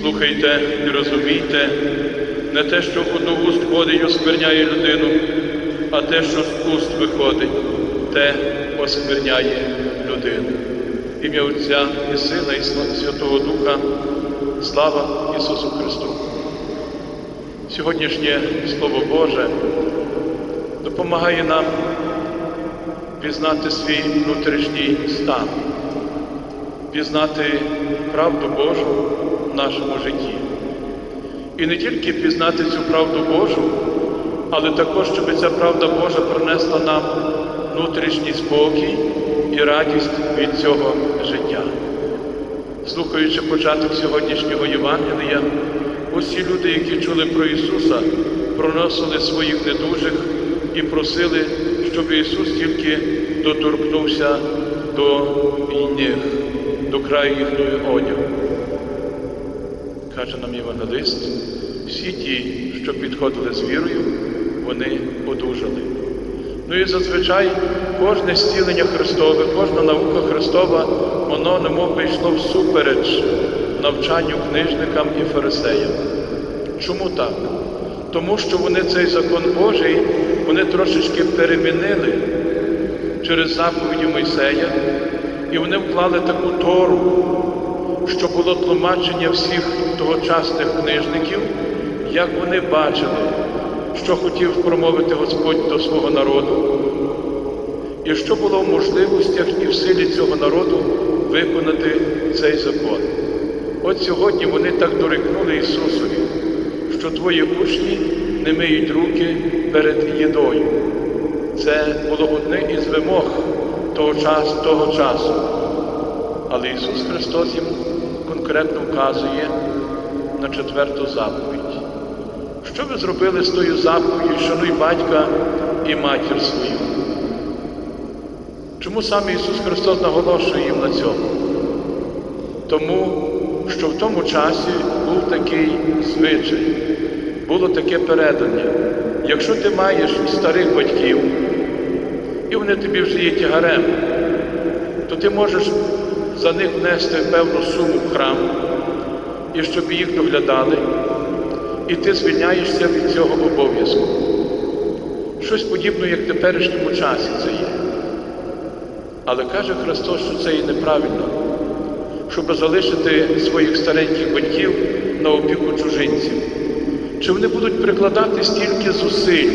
Слухайте і розумійте, не те, що до уст ходить, оскверняє людину, а те, що з уст виходить, те оскверняє людину. Ім'я Отця і Сина, і Святого Духа, слава Ісусу Христу. Сьогоднішнє Слово Боже допомагає нам пізнати свій внутрішній стан, пізнати правду Божу нашому житті. І не тільки пізнати цю правду Божу, але також, щоб ця правда Божа принесла нам внутрішній спокій і радість від цього життя. Слухаючи початок сьогоднішнього Євангелія, усі люди, які чули про Ісуса, проносили своїх недужих і просили, щоб Ісус тільки доторкнувся до них, до краю їхньої одягу. Каже нам Євангелист, всі ті, що підходили з вірою, вони одужали. Ну і зазвичай кожне зцілення Христове, кожна наука Христова, воно немов би йшло всупереч навчанню книжникам і фарисеям. Чому так? Тому що вони цей закон Божий вони трошечки перемінили через заповіді Мойсея, і вони вклали таку тору, що було тлумачення всіх тогочасних книжників, як вони бачили, що хотів промовити Господь до свого народу, і що було в можливостях і в силі цього народу виконати цей закон. От сьогодні вони так дорікнули Ісусові, що твої учні не миють руки перед їдою. Це було одне із вимог того часу, того часу. Але Ісус Христос їм конкретно вказує на четверту заповідь. Що ви зробили з тою заповіддю, шануй батька і матір свою? Чому саме Ісус Христос наголошує їм на цьому? Тому, що в тому часі був такий звичай, було таке передання. Якщо ти маєш старих батьків, і вони тобі вже є тягарем, то ти можеш за них внести певну суму в храм, і щоб їх доглядали, і ти звільняєшся від цього обов'язку. Щось подібне, як в теперішньому часі це є. Але каже Христос, що це і неправильно, щоб залишити своїх стареньких батьків на опіку чужинців. Чи вони будуть прикладати стільки зусиль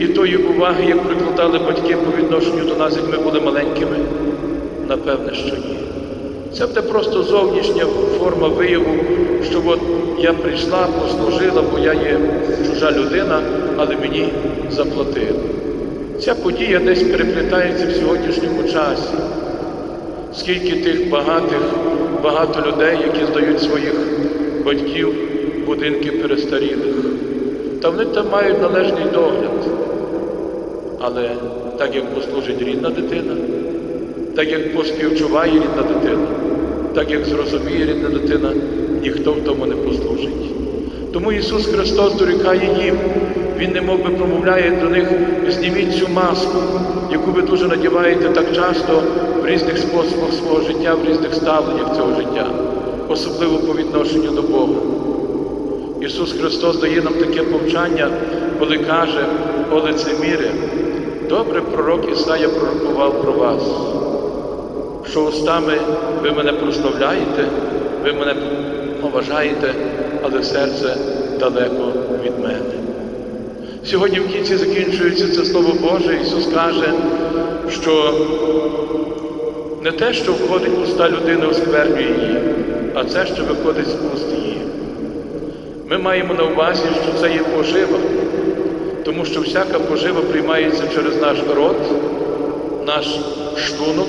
і тої уваги, як прикладали батьки по відношенню до нас, як ми були маленькими? Напевне, що ні. Це буде просто зовнішня форма вияву, що от я прийшла, послужила, бо я є чужа людина, але мені заплатили. Ця подія десь переплітається в сьогоднішньому часі. Скільки тих багатих, багато людей, які здають своїх батьків будинки перестарілих. Та вони там мають належний догляд. Але так як послужить рідна дитина, так як поспівчуває рідна дитина, так як зрозуміє рідна дитина, ніхто в тому не послужить. Тому Ісус Христос дорікає їм, Він не би промовляє до них, зніміть цю маску, яку ви дуже надіваєте так часто в різних способах свого життя, в різних ставленнях цього життя, особливо по відношенню до Бога. Ісус Христос дає нам таке повчання, коли каже, о лицеміре, добре пророк Ісая пророкував про вас, що устами ви мене прославляєте, ви мене поважаєте, але серце далеко від мене. Сьогодні в кінці закінчується це Слово Боже, Ісус каже, що не те, що входить в уста людини, осквернює її, а це, що виходить з уст її. Ми маємо на увазі, що це є пожива, тому що всяка пожива приймається через наш рот, наш шлунок,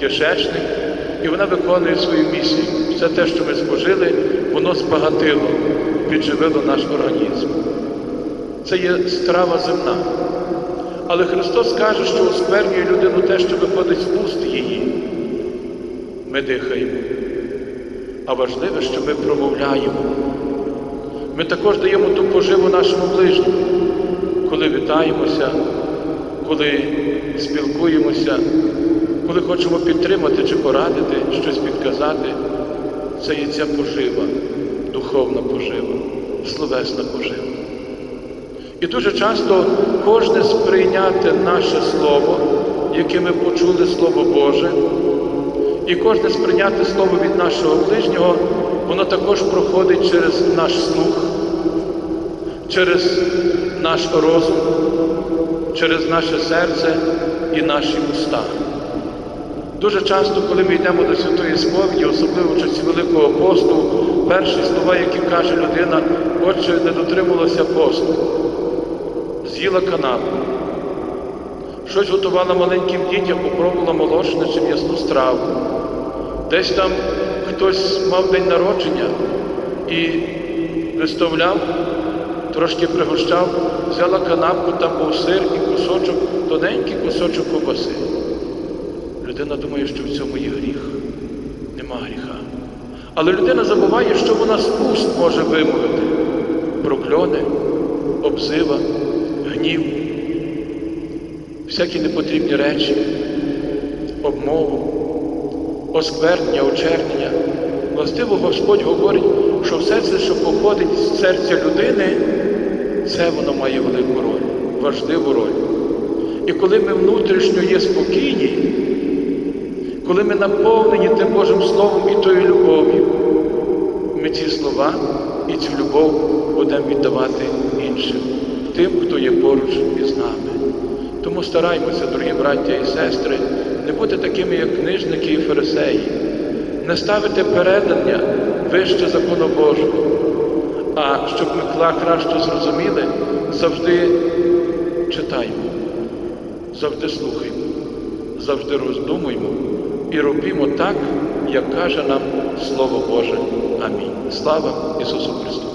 кишечник, і вона виконує свою місію. Все те, що ми спожили, воно збагатило, підживило наш організм. Це є страва земна. Але Христос каже, що осквернює людину те, що виходить з уст її. Ми дихаємо. А важливе, що ми промовляємо. Ми також даємо ту поживу нашому ближньому, коли вітаємося, коли спілкуємося, коли хочемо підтримати чи порадити, щось підказати. це є ця пожива, духовна пожива, словесна пожива. І дуже часто кожне сприйняти наше Слово, яке ми почули Слово Боже, і кожне сприйняти Слово від нашого ближнього, воно також проходить через наш слух, через наш розум, через наше серце і наші уста. Дуже часто, коли ми йдемо до святої сповіді, особливо в часі Великого посту, перші слова, які каже людина, отче, не дотрималася посту, з'їла канапу, щось готувала маленьким дітям, попробувала молочне чи м'ясну страву. Десь там хтось мав день народження і виставляв, трошки пригощав, взяла канапку, там був сир і кусочок, тоненький кусочок ковбаси. Людина думає, що в цьому є гріх. Нема гріха. Але людина забуває, що вона з уст може вимовити прокльони, обзива, гнів, всякі непотрібні речі, обмову, осквернення, очернення. Властиво Господь говорить, що все це, що походить з серця людини, це воно має велику роль, важливу роль. І коли ми внутрішньо є спокійні, коли ми наповнені тим Божим Словом і тою любов'ю, ми ці слова і цю любов будемо віддавати іншим, тим, хто є поруч із нами. Тому стараймося, дорогі браття і сестри, не бути такими, як книжники і фарисеї, не ставити передання вище закону Божого. А щоб ми краще зрозуміли, завжди читаємо, завжди слухаємо, завжди роздумуємо і робімо так, як каже нам Слово Боже. Амінь. Слава Ісусу Христу!